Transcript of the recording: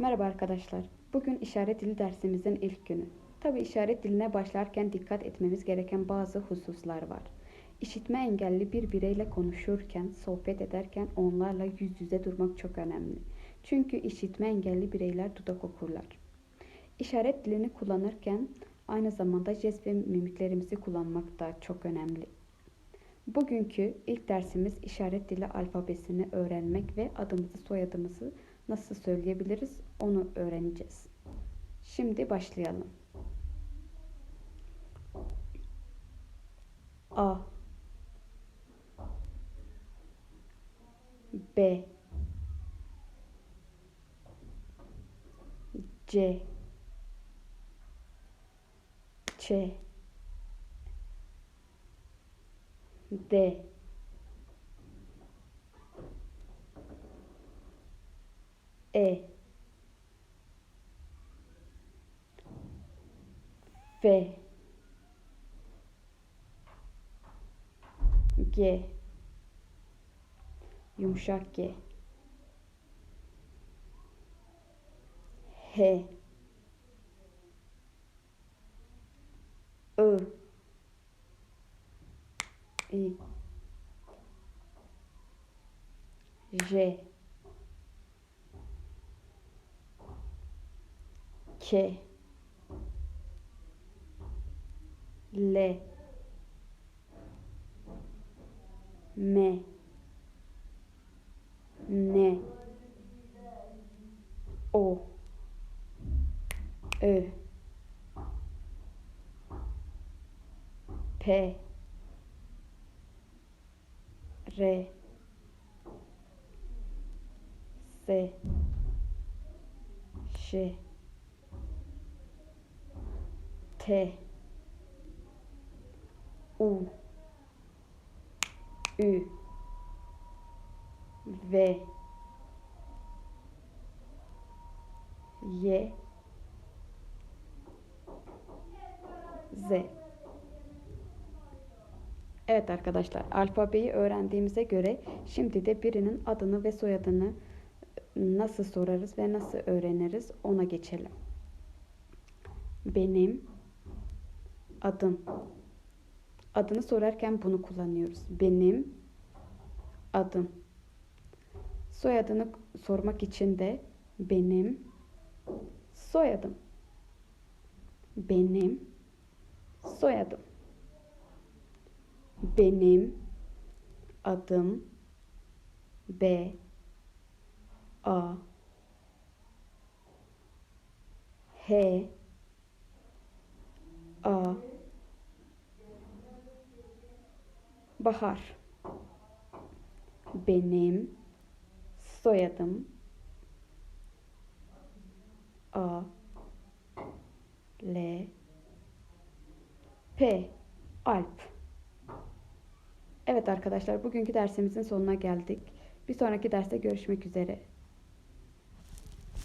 Merhaba arkadaşlar. Bugün işaret dili dersimizin ilk günü. Tabi işaret diline başlarken dikkat etmemiz gereken bazı hususlar var. İşitme engelli bir bireyle konuşurken, sohbet ederken onlarla yüz yüze durmak çok önemli. Çünkü işitme engelli bireyler dudak okurlar. İşaret dilini kullanırken aynı zamanda jest ve mimiklerimizi kullanmak da çok önemli. Bugünkü ilk dersimiz işaret dili alfabesini öğrenmek ve adımızı soyadımızı nasıl söyleyebiliriz? Onu öğreneceğiz. Şimdi başlayalım. A. B. C. Ç. D E. F. G. Yumuşak G H. I. I J quai. Les. Mais. Né. O. E. P. Ré. C. Chez. T. U. Ü. V. Y. Z. Evet arkadaşlar alfabeyi öğrendiğimize göre şimdi de birinin adını ve soyadını nasıl sorarız ve nasıl öğreniriz ona geçelim. Benim adım. Adını sorarken bunu kullanıyoruz. Benim adım. Soyadını sormak için de benim soyadım. Benim soyadım. Benim adım B A H A Bahar. Benim soyadım A. L. P. Alp. Evet arkadaşlar bugünkü dersimizin sonuna geldik. Bir sonraki derste görüşmek üzere.